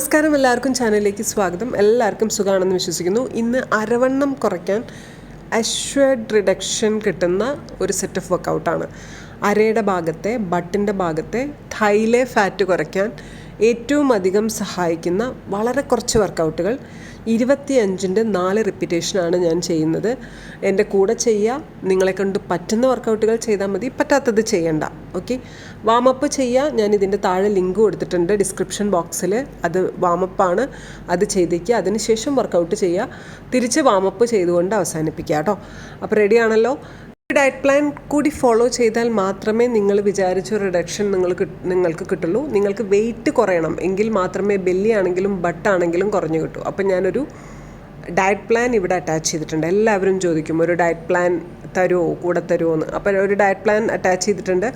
നമസ്കാരം. എല്ലാവർക്കും ചാനലിലേക്ക് സ്വാഗതം. എല്ലാവർക്കും സുഖമാണെന്ന് വിശ്വസിക്കുന്നു. ഇന്ന് അരവണ്ണം കുറയ്ക്കാൻ അഷ്വേഡ് റിഡക്ഷൻ കിട്ടുന്ന ഒരു സെറ്റ് ഓഫ് വർക്കൗട്ടാണ് അരയുടെ ഭാഗത്തെ ബട്ടിന്റെ ഭാഗത്തെ thigh-ലെ ഫാറ്റ് കുറയ്ക്കാൻ ഏറ്റവും അധികം സഹായിക്കുന്ന വളരെ കുറച്ച് വർക്കൗട്ടുകൾ ഇരുപത്തി അഞ്ചിന്റെ നാല് റിപ്പീറ്റേഷനാണ് ഞാൻ ചെയ്യുന്നത്. എന്റെ കൂടെ ചെയ്യുക നിങ്ങളെ കൊണ്ട് പറ്റുന്ന വർക്കൗട്ടുകൾ ചെയ്താൽ മതി. പറ്റാത്തത് ചെയ്യണ്ട. ഓക്കെ വാമപ്പ് ചെയ്യുക ഞാൻ ഇതിന്റെ താഴെ ലിങ്ക് കൊടുത്തിട്ടുണ്ട് ഡിസ്ക്രിപ്ഷൻ ബോക്സിൽ അത് വാമപ്പാണ് അത് ചെയ്തേക്കുക അതിനുശേഷം വർക്കൗട്ട് ചെയ്യുക തിരിച്ച് വാമപ്പ് ചെയ്തുകൊണ്ട് അവസാനിപ്പിക്കുക കേട്ടോ. അപ്പോൾ റെഡിയാണല്ലോ ഡയറ്റ് പ്ലാൻ കൂടി ഫോളോ ചെയ്താൽ മാത്രമേ നിങ്ങൾ വിചാരിച്ച റിഡക്ഷൻ നിങ്ങൾ നിങ്ങൾക്ക് കിട്ടുള്ളൂ. നിങ്ങൾക്ക് വെയിറ്റ് കുറയണം. എങ്കിൽ മാത്രമേ ബെല്ലി ആണെങ്കിലും ബട്ടാണെങ്കിലും കുറഞ്ഞു കിട്ടൂ. അപ്പം ഞാനൊരു ഡയറ്റ് പ്ലാൻ ഇവിടെ അറ്റാച്ച് ചെയ്തിട്ടുണ്ട്. എല്ലാവരും ചോദിക്കും ഒരു ഡയറ്റ് പ്ലാൻ തരുമോ കൂടെ തരുമോ എന്ന്. അപ്പം ഒരു ഡയറ്റ് പ്ലാൻ അറ്റാച്ച് ചെയ്തിട്ടുണ്ട്.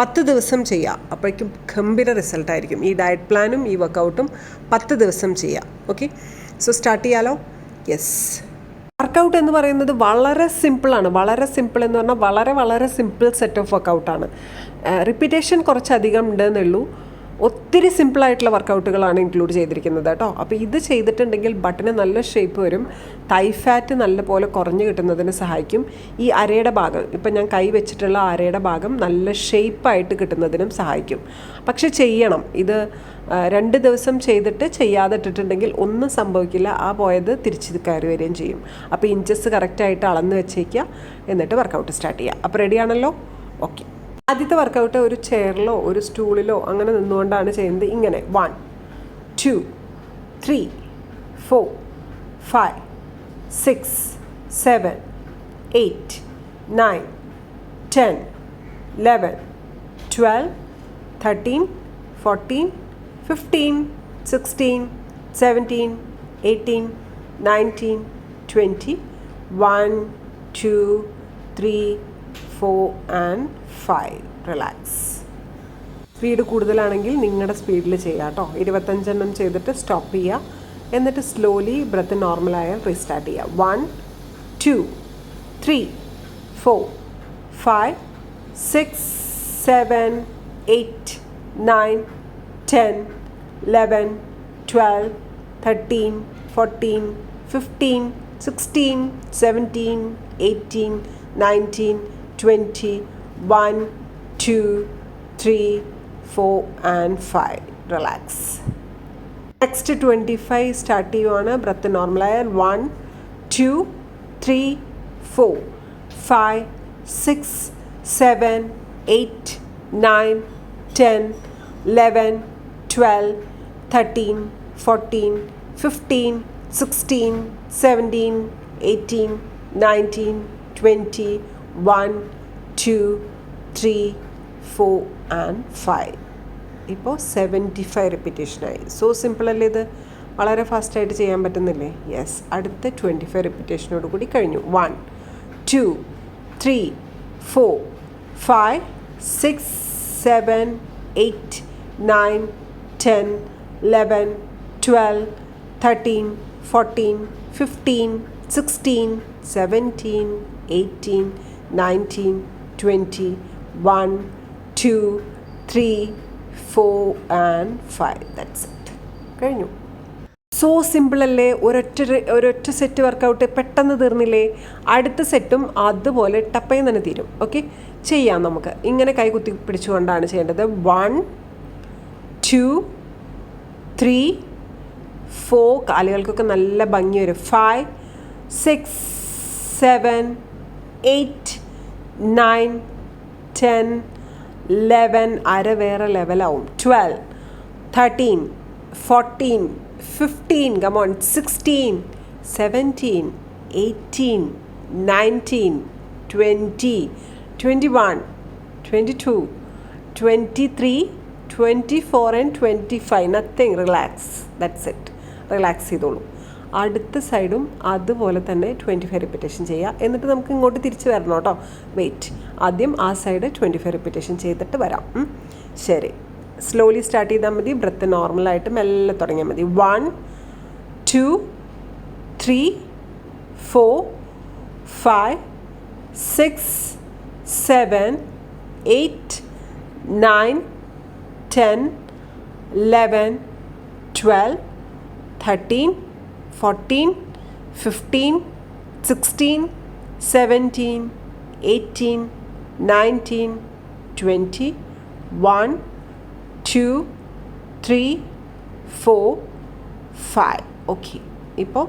പത്ത് ദിവസം ചെയ്യുക അപ്പോഴേക്കും ഗംഭീര റിസൾട്ടായിരിക്കും ഈ ഡയറ്റ് പ്ലാനും ഈ വർക്കൗട്ടും പത്ത് ദിവസം ചെയ്യുക ഓക്കെ സോ സ്റ്റാർട്ട് ചെയ്യാലോ? യെസ് വർക്കൗട്ട് എന്ന് പറയുന്നത് വളരെ സിമ്പിളാണ് വളരെ സിമ്പിൾ എന്ന് പറഞ്ഞാൽ വളരെ വളരെ സിമ്പിൾ സെറ്റ് ഓഫ് വർക്കൗട്ടാണ് റിപ്പീറ്റേഷൻ കുറച്ചധികം ഉണ്ടെന്നുള്ളൂ ഒത്തിരി സിമ്പിളായിട്ടുള്ള വർക്കൗട്ടുകളാണ് ഇൻക്ലൂഡ് ചെയ്തിരിക്കുന്നത് കേട്ടോ. അപ്പോൾ ഇത് ചെയ്തിട്ടുണ്ടെങ്കിൽ ബട്ടന് നല്ല ഷേപ്പ് വരും. തൈ ഫാറ്റ് നല്ല പോലെ കുറഞ്ഞു കിട്ടുന്നതിന് സഹായിക്കും. ഈ അരയുടെ ഭാഗം ഇപ്പം ഞാൻ കൈ വെച്ചിട്ടുള്ള അരയുടെ ഭാഗം നല്ല ഷേപ്പായിട്ട് കിട്ടുന്നതിനും സഹായിക്കും. പക്ഷെ ചെയ്യണം. ഇത് രണ്ട് ദിവസം ചെയ്തിട്ട് ചെയ്യാതെ ഇട്ടിട്ടുണ്ടെങ്കിൽ ഒന്നും സംഭവിക്കില്ല. ആ പോയത് തിരിച്ച് കയറി വരികയും ചെയ്യും. അപ്പോൾ ഇഞ്ചസ് കറക്റ്റായിട്ട് അളന്ന് വെച്ചേക്കുക എന്നിട്ട് വർക്കൗട്ട് സ്റ്റാർട്ട് ചെയ്യുക അപ്പോൾ റെഡിയാണല്ലോ ഓക്കെ ആദ്യത്തെ വർക്കൗട്ട് ഒരു ചെയറിലോ ഒരു സ്റ്റൂളിലോ അങ്ങനെ നിന്നുകൊണ്ടാണ് ചെയ്യുന്നത്. ഇങ്ങനെ. One two three four five six seven eight nine ten eleven twelve thirteen fourteen fifteen sixteen seventeen eighteen nineteen twenty one two three four and five relax speed കൂടുതലാണെങ്കിൽ നിങ്ങളുടെ സ്പീഡിൽ ചെയ്യുക കേട്ടോ ഇരുപത്തഞ്ചെണ്ണം ചെയ്തിട്ട് സ്റ്റോപ്പ് ചെയ്യുക എന്നിട്ട് സ്ലോലി ബ്രത്ത് നോർമലായാൽ restart ചെയ്യുക one two three four five six seven eight nine 10, 11, 12, 13, 14, 15, 16, 17, 18, 19, 20, 1, 2, 3, 4 and 5. Relax. Next 25 start on a breath normal air 1, 2, 3, 4, 5, 6, 7, 8, 9, 10, 11, twelve thirteen fourteen fifteen sixteen seventeen eighteen nineteen twenty one two three four and five ഇപ്പോൾ seventy five റിപ്പീറ്റേഷനായി so simple അല്ലേ ഇത്? വളരെ ഫാസ്റ്റായിട്ട് ചെയ്യാൻ പറ്റുന്നില്ലേ? Yes അടുത്ത twenty five റിപ്പീറ്റേഷനോട് കൂടി കഴിഞ്ഞു. One two three four five six seven eight nine ten eleven twelve thirteen fourteen fifteen sixteen seventeen eighteen nineteen twenty one two three four and five that's it കഴിഞ്ഞു. So സിമ്പിളല്ലേ ഒരൊറ്റ ഒരൊറ്റ set workout പെട്ടെന്ന് തീർന്നില്ലേ? അടുത്ത സെറ്റും അതുപോലെ ടപ്പയും തന്നെ തീരും. ഓക്കെ ചെയ്യാം നമുക്ക്. ഇങ്ങനെ കൈ കുത്തി പിടിച്ചുകൊണ്ടാണ് ചെയ്യേണ്ടത്. വൺ ടു ത്രീ ഫോർ കാലുകൾക്കൊക്കെ നല്ല ഭംഗി വരും five six seven eight nine ten eleven അര വേറെ ലെവലാവും twelve thirteen fourteen fifteen come on sixteen seventeen eighteen nineteen twenty twenty one twenty two twenty three twenty four and twenty five nothing relax that's it relax ചെയ്തോളൂ. അടുത്ത സൈഡും അതുപോലെ തന്നെ twenty five repetition ചെയ്യുക. എന്നിട്ട് നമുക്ക് ഇങ്ങോട്ട് തിരിച്ച് വരണം കേട്ടോ. വെയിറ്റ് ആദ്യം ആ സൈഡ് ട്വന്റി ഫൈവ് റിപ്പീറ്റേഷൻ ചെയ്തിട്ട് വരാം. ശരി. സ്ലോലി സ്റ്റാർട്ട് ചെയ്താൽ മതി ബ്രത്ത് നോർമലായിട്ട് മെല്ലെ തുടങ്ങിയാൽ മതി. One two three four five six seven eight nine ten eleven 12, 13, 14, 15, 16, 17, 18, 19, 20, 1, 2, 3, 4, 5. Okay ഇപ്പോൾ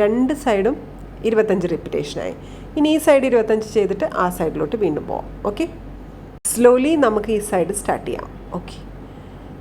രണ്ട് സൈഡും ഇരുപത്തഞ്ച് റിപ്പീറ്റേഷനായി ഇനി ഈ സൈഡ് ഇരുപത്തഞ്ച് ചെയ്തിട്ട് ആ സൈഡിലോട്ട് വീണ്ടും പോവാം. ഓക്കെ സ്ലോലി നമുക്ക് ഈ സൈഡ് സ്റ്റാർട്ട് ചെയ്യാം. Okay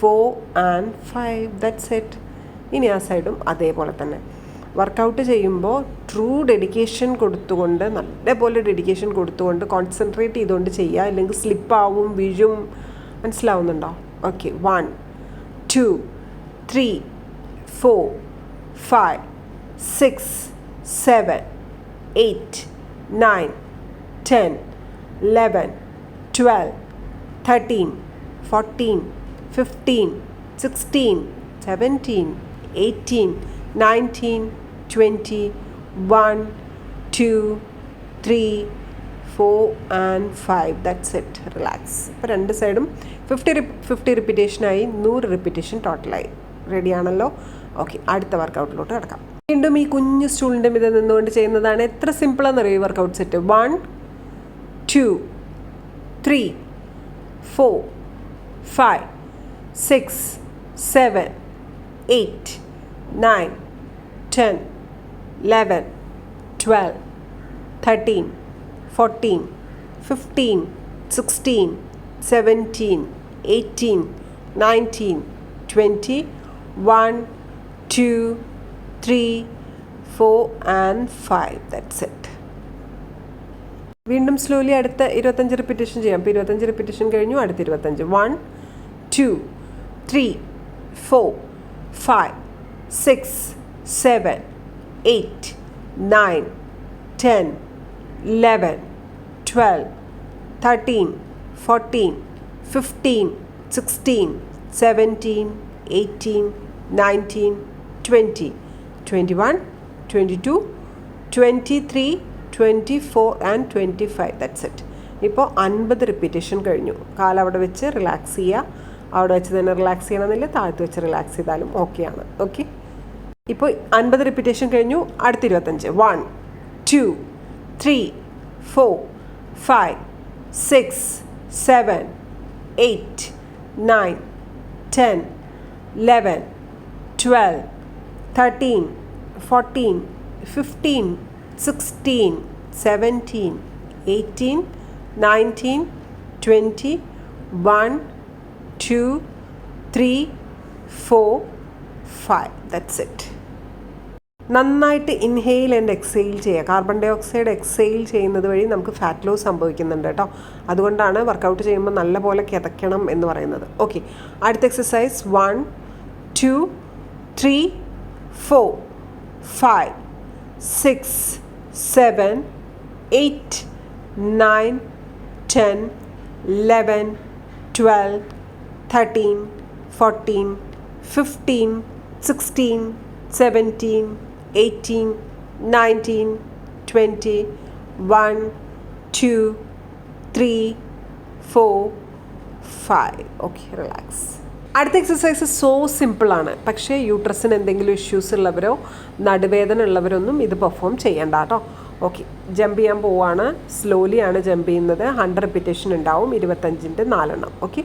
Four and five that's it ഇനി ആ സൈഡും അതേപോലെ തന്നെ. വർക്കൗട്ട് ചെയ്യുമ്പോൾ ട്രൂ ഡെഡിക്കേഷൻ കൊടുത്തുകൊണ്ട് നല്ലപോലെ ഡെഡിക്കേഷൻ കൊടുത്തുകൊണ്ട് കോൺസെൻട്രേറ്റ് ചെയ്തുകൊണ്ട് ചെയ്യുക അല്ലെങ്കിൽ സ്ലിപ്പാവും വീഴും. മനസ്സിലാവുന്നുണ്ടോ? Okay one two three four five six seven eight nine ten eleven twelve thirteen fourteen fifteen sixteen seventeen eighteen nineteen twenty one two three four and five that's it relax ഇപ്പോൾ രണ്ട് സൈഡും fifty fifty റിപ്പീറ്റേഷനായി നൂറ് repetition ടോട്ടലായി റെഡിയാണല്ലോ okay അടുത്ത വർക്കൗട്ടിലോട്ട് കിടക്കാം. വീണ്ടും ഈ കുഞ്ഞു സ്റ്റൂളിന്റെ മിത നിന്നുകൊണ്ട് ചെയ്യുന്നതാണ് എത്ര സിമ്പിളാണെന്നറിയോ ഈ workout set one two three four five six seven eight nine ten eleven twelve thirteen fourteen fifteen sixteen seventeen eighteen nineteen twenty one two three four and five That's it വീണ്ടും സ്ലോലി അടുത്ത ഇരുപത്തഞ്ച് repetition ചെയ്യാം. അപ്പോൾ ഇരുപത്തഞ്ച് repetition കഴിഞ്ഞു അടുത്ത ഇരുപത്തഞ്ച്. One two three four five six seven eight nine ten eleven twelve thirteen fourteen fifteen sixteen seventeen eighteen nineteen twenty twenty one twenty two twenty three twenty four and twenty five that's it ഇപ്പോൾ അൻപത് repetition കഴിഞ്ഞു. കാലവിടെ വെച്ച് relax ചെയ്യുക അവിടെ വെച്ച് തന്നെ relax ചെയ്യണമെന്നില്ല താഴത്ത് വെച്ച് റിലാക്സ് ചെയ്താലും ഓക്കെയാണ് ഓക്കെ ഇപ്പോൾ അൻപത് റിപ്പീറ്റേഷൻ കഴിഞ്ഞു. അടുത്ത ഇരുപത്തഞ്ച്. One two three four five six seven eight nine ten eleven twelve thirteen fourteen fifteen sixteen seventeen eighteen nineteen twenty one two three four five That's it. നന്നായിട്ട് ഇൻഹെയിൽ ആൻഡ് എക്സെയിൽ ചെയ്യുക. Carbon dioxide exhale ചെയ്യുന്നത് വഴി നമുക്ക് fat loss സംഭവിക്കുന്നുണ്ട് കേട്ടോ. അതുകൊണ്ടാണ് workout ചെയ്യുമ്പോൾ നല്ലപോലെ കിതയ്ക്കണം എന്ന് പറയുന്നത്. ഓക്കെ അടുത്ത exercise one two three four five six seven eight nine ten eleven twelve thirteen fourteen fifteen sixteen seventeen eighteen nineteen twenty one two three four five okay relax അടുത്ത exercise so സിമ്പിളാണ് പക്ഷേ യൂട്രസിന് എന്തെങ്കിലും issues ഉള്ളവരോ നടുവേദന ഉള്ളവരൊന്നും ഇത് perform ചെയ്യണ്ട കേട്ടോ okay jump ചെയ്യാൻ പോവാണ്. സ്ലോലി ആണ് ജമ്പ് ചെയ്യുന്നത്. ഹൺഡ്രഡ് റിപ്പിറ്റേഷൻ ഉണ്ടാവും. ഇരുപത്തഞ്ചിന്റെ നാലെണ്ണം. Okay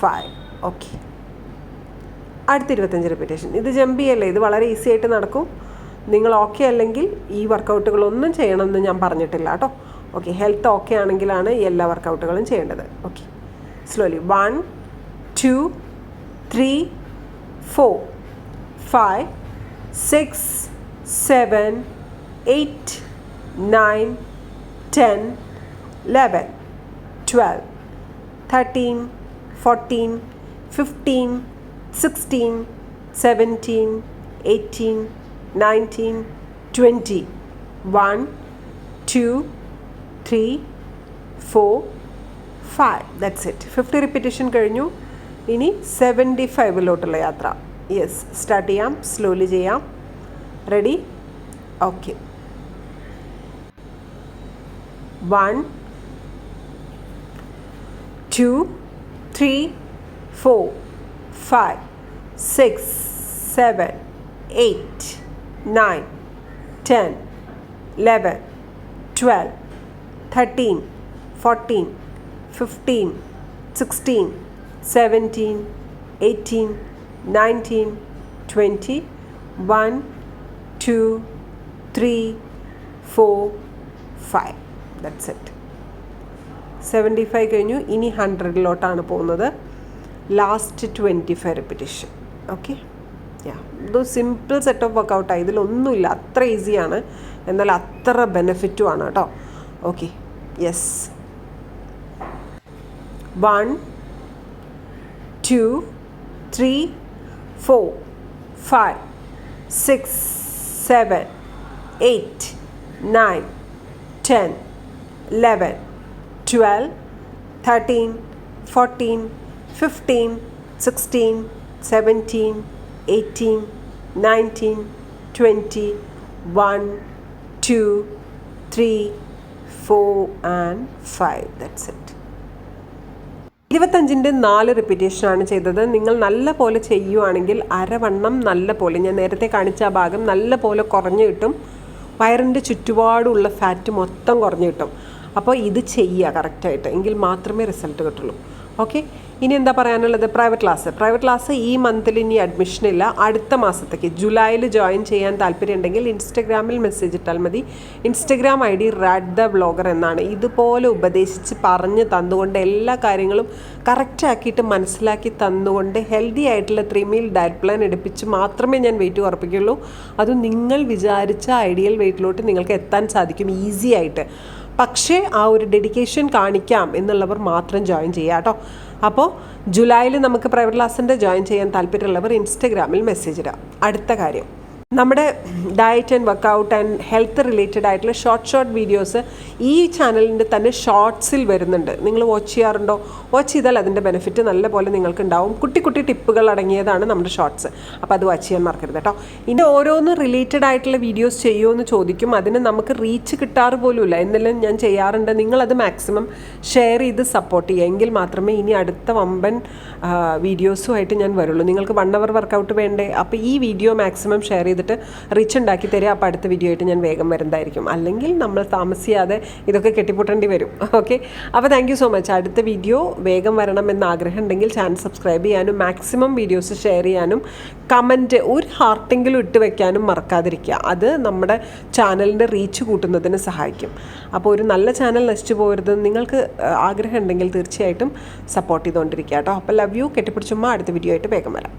Five okay അടുത്ത ഇരുപത്തഞ്ച് റിപ്പീറ്റേഷൻ ഇത് ജമ്പ് ചെയ്യല്ലേ? ഇത് വളരെ ഈസി ആയിട്ട് നടക്കും. നിങ്ങൾ ഓക്കെ അല്ലെങ്കിൽ ഈ വർക്കൗട്ടുകളൊന്നും ചെയ്യണമെന്ന് ഞാൻ പറഞ്ഞിട്ടില്ല കേട്ടോ. ഓക്കെ ഹെൽത്ത് ഓക്കെ ആണെങ്കിലാണ് ഈ എല്ലാ വർക്കൗട്ടുകളും ചെയ്യേണ്ടത്. Okay slowly one two three four five six seven eight nine ten eleven twelve thirteen fourteen fifteen sixteen seventeen eighteen nineteen twenty one two three four five that's it fifty repetition കഴിഞ്ഞു. ഇനി seventy ഫൈവിലോട്ടുള്ള യാത്ര. Yes start ചെയ്യാം. Slowly ചെയ്യാം. Ready okay one two three, four, five, six, seven, eight, nine, ten, eleven, twelve, thirteen, fourteen, fifteen, sixteen, seventeen, eighteen, nineteen, twenty, one, two, three, four, five. That's it. Seventy five കഴിഞ്ഞു. ഇനി ഹൺഡ്രഡിലോട്ടാണ് പോകുന്നത്. Last twenty five repetition okay yeah ഇത് simple set of വർക്കൗട്ടാണ് ഇതിലൊന്നുമില്ല. അത്ര ഈസിയാണ് എന്നാൽ അത്ര ബെനിഫിറ്റും ആണ് കേട്ടോ. Okay yes one two three four five six seven eight nine ten eleven twelve thirteen fourteen fifteen sixteen seventeen eighteen nineteen twenty one two three four and five that's it ഇരുപത്തഞ്ചിന്റെ നാല് റിപ്പീറ്റേഷനാണ് ചെയ്തത്. നിങ്ങൾ നല്ല പോലെ ചെയ്യുവാണെങ്കിൽ അരവണ്ണം നല്ല പോലെ ഞാൻ നേരത്തെ കാണിച്ച ആ ഭാഗം നല്ല പോലെ കുറഞ്ഞു കിട്ടും. വയറിന്റെ ചുറ്റുപാടുള്ള ഫാറ്റ് മൊത്തം കുറഞ്ഞു കിട്ടും. അപ്പോൾ ഇത് ചെയ്യുക കറക്റ്റായിട്ട് എങ്കിൽ മാത്രമേ റിസൾട്ട് കിട്ടുള്ളൂ. ഓക്കെ ഇനി എന്താ പറയാനുള്ളത്? പ്രൈവറ്റ് ക്ലാസ് പ്രൈവറ്റ് ക്ലാസ് ഈ മന്തിൽ ഇനി അഡ്മിഷൻ ഇല്ല. അടുത്ത മാസത്തേക്ക് ജൂലൈയിൽ ജോയിൻ ചെയ്യാൻ താല്പര്യമുണ്ടെങ്കിൽ ഇൻസ്റ്റഗ്രാമിൽ മെസ്സേജ് ഇട്ടാൽ മതി. Instagram I D Rad the vlogger എന്നാണ്. ഇതുപോലെ ഉപദേശിച്ച് പറഞ്ഞ് തന്നുകൊണ്ട് എല്ലാ കാര്യങ്ങളും കറക്റ്റാക്കിയിട്ട് മനസ്സിലാക്കി തന്നുകൊണ്ട് ഹെൽത്തി ആയിട്ടുള്ള ത്രീ മീൽ ഡയറ്റ് പ്ലാൻ എടുപ്പിച്ച് മാത്രമേ ഞാൻ വെയിറ്റ് ഉറപ്പിക്കുള്ളൂ അത് നിങ്ങൾ വിചാരിച്ച ഐഡിയൽ വെയിറ്റിലോട്ട് നിങ്ങൾക്ക് എത്താൻ സാധിക്കും. ഈസി ആയിട്ട്. പക്ഷേ ആ ഒരു ഡെഡിക്കേഷൻ കാണിക്കാം എന്നുള്ളവർ മാത്രം ജോയിൻ ചെയ്യുക കേട്ടോ. അപ്പോൾ ജൂലൈയിൽ നമുക്ക് പ്രൈവറ്റ് ക്ലാസ്സിന്റെ ജോയിൻ ചെയ്യാൻ താല്പര്യമുള്ളവർ ഇൻസ്റ്റഗ്രാമിൽ മെസ്സേജ് ഇടാം അടുത്ത കാര്യം. നമ്മുടെ diet and workout and health related ആയിട്ടുള്ള ഷോർട്ട് ഷോർട്ട് വീഡിയോസ് ഈ ചാനലിന്റെ തന്നെ ഷോർട്സിൽ വരുന്നുണ്ട്. നിങ്ങൾ വാച്ച് ചെയ്യാറുണ്ടോ? വാച്ച് ചെയ്താൽ അതിന്റെ ബെനിഫിറ്റ് നല്ലപോലെ നിങ്ങൾക്ക് ഉണ്ടാവും കുട്ടി കുട്ടി ടിപ്പുകൾ അടങ്ങിയതാണ് നമ്മുടെ ഷോർട്സ് അപ്പോൾ അത് വാച്ച് ചെയ്യാൻ മറക്കരുത് കേട്ടോ ഇനി ഓരോന്ന് റിലേറ്റഡ് ആയിട്ടുള്ള വീഡിയോസ് ചെയ്യുമോ എന്ന് ചോദിക്കും. അതിന് നമുക്ക് റീച്ച് കിട്ടാറ് പോലുമില്ല. എന്നെല്ലാം ഞാൻ ചെയ്യാറുണ്ട്. നിങ്ങളത് മാക്സിമം ഷെയർ ചെയ്ത് സപ്പോർട്ട് ചെയ്യുക. എങ്കിൽ മാത്രമേ ഇനി അടുത്ത വമ്പൻ വീഡിയോസുമായിട്ട് ഞാൻ വരുള്ളൂ. നിങ്ങൾക്ക് വൺ അവർ വർക്കൗട്ട് വേണ്ടേ? അപ്പോൾ ഈ വീഡിയോ മാക്സിമം ഷെയർ ചെയ്തിട്ട് റിച്ച് ഉണ്ടാക്കി തരിക. അപ്പോൾ അടുത്ത വീഡിയോ ആയിട്ട് ഞാൻ വേഗം വരുന്നതായിരിക്കും. അല്ലെങ്കിൽ നമ്മൾ താമസിയാതെ ഇതൊക്കെ കെട്ടിപ്പൊട്ടേണ്ടി വരും. ഓക്കെ അപ്പോൾ താങ്ക് സോ മച്ച് അടുത്ത വീഡിയോ വേഗം വരണം എന്ന് ആഗ്രഹം ഉണ്ടെങ്കിൽ ചാനൽ സബ്സ്ക്രൈബ് ചെയ്യാനും മാക്സിമം വീഡിയോസ് ഷെയർ ചെയ്യാനും കമന്റ് ഒരു ഹാർട്ടെങ്കിലും ഇട്ട് വെക്കാനും മറക്കാതിരിക്കുക. അത് നമ്മുടെ ചാനലിന്റെ റീച്ച് കൂട്ടുന്നതിന് സഹായിക്കും. അപ്പോൾ ഒരു നല്ല ചാനൽ നശിച്ചു പോകരുത് നിങ്ങൾക്ക് ആഗ്രഹം ഉണ്ടെങ്കിൽ തീർച്ചയായിട്ടും സപ്പോർട്ട് ചെയ്തുകൊണ്ടിരിക്കുക കേട്ടോ. അപ്പോൾ ലവ് യു കെട്ടിപ്പിടിച്ചുമ്പോൾ അടുത്ത വീഡിയോ ആയിട്ട് വേഗം വരാം